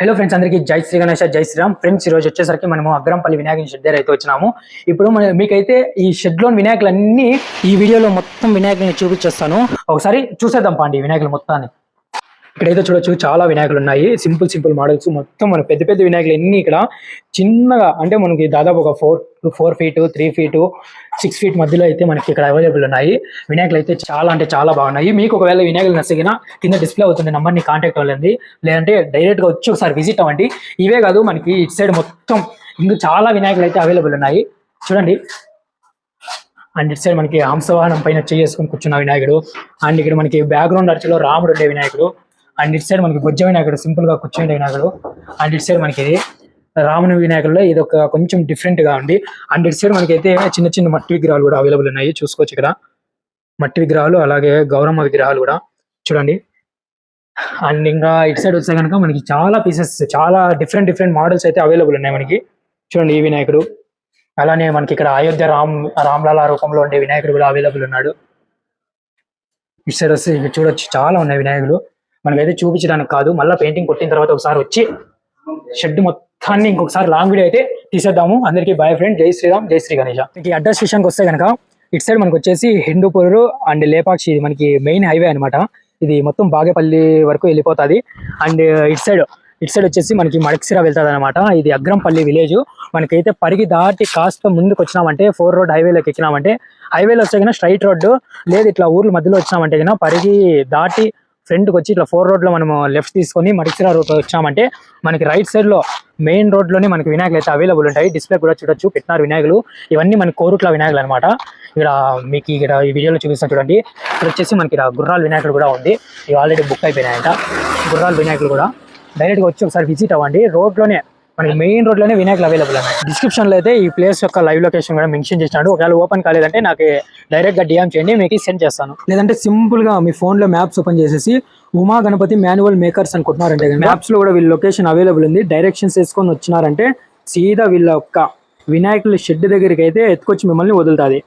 Hello friends అందరికీ జై శ్రీ గణేష్ జై శ్రీరామ్. ఫ్రెండ్స్ ఈ రోజు వచ్చేసరికి మనము అగ్రంపల్లి వినాయకుని షెడ్ దగ్గర అయితే వచ్చినాము. ఇప్పుడు మన మీకైతే ఈ షెడ్లోని వినాయకులన్నీ ఈ వీడియోలో మొత్తం వినాయకుల్ని చూపించేస్తాను. ఒకసారి చూసేద్దాం పాండి వినాయకులు మొత్తాన్ని. ఇక్కడైతే చూడొచ్చు చాలా వినాయకులు ఉన్నాయి. సింపుల్ సింపుల్ మోడల్స్ మొత్తం మన పెద్ద పెద్ద వినాయకులు ఎన్ని ఇక్కడ చిన్నగా అంటే మనకి దాదాపు ఒక four four feet three feet six feet మధ్యలో అయితే మనకి ఇక్కడ అవైలబుల్ ఉన్నాయి. వినాయకులు అయితే చాలా అంటే చాలా బాగున్నాయి. మీకు ఒకవేళ వినాయకులు నచ్చిగిన కింద డిస్ప్లే అవుతుంది నంబర్ని కాంటాక్ట్ అవ్వండి. లేదంటే డైరెక్ట్గా వచ్చి ఒకసారి విజిట్ అవ్వండి. ఇవే కాదు మనకి ఇటు సైడ్ మొత్తం ఇంకా చాలా వినాయకులు అయితే అవైలబుల్ ఉన్నాయి. చూడండి. అండ్ ఇటు సైడ్ మనకి హంసవాహనం పైన చేసుకుని కూర్చున్న వినాయకుడు. అండ్ ఇక్కడ మనకి బ్యాక్గ్రౌండ్ అర్చలో రాముడు ఉండే వినాయకుడు. అండ్ ఇటు సైడ్ మనకి బొజ్జ వినాయకుడు సింపుల్గా కూర్చునే వినాయకుడు. అండ్ ఇటు సైడ్ మనకి ఇది రాముని వినాయకుల్లో ఇది ఒక కొంచెం డిఫరెంట్గా ఉంది. అండ్ ఇటు సైడ్ మనకి అయితే చిన్న చిన్న మట్టి విగ్రహాలు కూడా అవైలబుల్ ఉన్నాయి. చూసుకోవచ్చు ఇక్కడ. మట్టి విగ్రహాలు అలాగే గౌరమ్మ విగ్రహాలు కూడా. చూడండి. అండ్ ఇంకా ఇటు సైడ్ వస్తే కనుక మనకి చాలా పీసెస్ చాలా డిఫరెంట్ డిఫరెంట్ మోడల్స్ అయితే అవైలబుల్ ఉన్నాయి మనకి. చూడండి ఈ వినాయకుడు. అలానే మనకి ఇక్కడ అయోధ్య రామ్ రామ్లాల రూపంలో ఉండే వినాయకుడు కూడా అవైలబుల్ ఉన్నాడు. ఇటు సైడ్ వస్తే చూడొచ్చు. చాలా ఉన్నాయి వినాయకులు. మనకైతే చూపించడానికి కాదు. మళ్ళీ పెయింటింగ్ కొట్టిన తర్వాత ఒకసారి వచ్చి షెడ్ మొత్తాన్ని ఇంకొకసారి లాంగ్ వీడియో అయితే తీసేద్దాము. అందరికీ బాయ్ ఫ్రెండ్ జై శ్రీరామ్ జై శ్రీ గణేష. ఈ అడ్రస్ విషయానికి వస్తే కనుక ఇటు సైడ్ మనకు వచ్చేసి హిందూపూరు అండ్ లేపాక్షి ఇది మనకి మెయిన్ హైవే అన్నమాట. ఇది మొత్తం బాగేపల్లి వరకు వెళ్ళిపోతుంది. అండ్ ఇటు సైడ్ ఇటు సైడ్ వచ్చేసి మనకి మడక్సిరా వెళ్తుంది అనమాట ఇది అగ్రంపల్లి విలేజ్ మనకైతే పరిగి దాటి కాస్త ముందుకు వచ్చినామంటే ఫోర్ రోడ్ హైవేలోకి ఎక్కినామంటే హైవేలో వస్తే కన్నా స్ట్రైట్ రోడ్డు లేదు ఇట్లా ఊర్ల మధ్యలో వచ్చినామంటే కన్నా పరిగి దాటి ఫ్రంట్కి వచ్చి ఇట్లా ఫోర్ రోడ్లో మనం లెఫ్ట్ తీసుకొని మడిసిరా రోడ్ వచ్చామంటే మనకి రైట్ సైడ్లో మెయిన్ రోడ్లోనే మనకి వినాయకులు అయితే అవైలబుల్ ఉంటాయి. డిస్ప్లే కూడా చూడొచ్చు. పెట్టినారు వినాయకులు. ఇవన్నీ మనకి కోరుట్ల వినాయకులు అనమాట ఇక్కడ మీకు ఇక్కడ ఈ వీడియోలో చూపిస్తాను చూడండి. ఇక్కడ వచ్చేసి మనకి ఇక్కడ గుర్రాల వినాయకుడు కూడా ఉంది. ఇవి ఆల్రెడీ బుక్ అయిపోయినాయంట. గుర్రాల వినాయకులు కూడా. డైరెక్ట్గా వచ్చి ఒకసారి విజిట్ అవ్వండి. రోడ్లోనే మనకి మెయిన్ రోడ్లోనే వినాయకులు అవైలబుల్ అన్నాయి డిస్క్రిప్షన్లో అయితే ఈ ప్లేస్ యొక్క లైవ్ లొకేషన్ కూడా మెన్షన్ చేసినాడు. ఒకవేళ ఓపెన్ కాలేదంటే నాకు డైరెక్ట్గా డిఎం చేయండి మీకు సెండ్ చేస్తాను. లేదంటే సింపుల్గా మీ ఫోన్లో మ్యాప్స్ ఓపెన్ చేసేసి ఉమా గణపతి మాన్యువల్ మేకర్స్ అనుకుంటున్నారంటే మ్యాప్స్లో కూడా వీళ్ళ లొకేషన్ అవైలబుల్ ఉంది. డైరెక్షన్స్ వేసుకొని వచ్చినారంటే సీదా వీళ్ళ యొక్క వినాయకుల షెడ్ దగ్గరికి అయితే ఎత్తుకొచ్చి మిమ్మల్ని వదులుతుంది.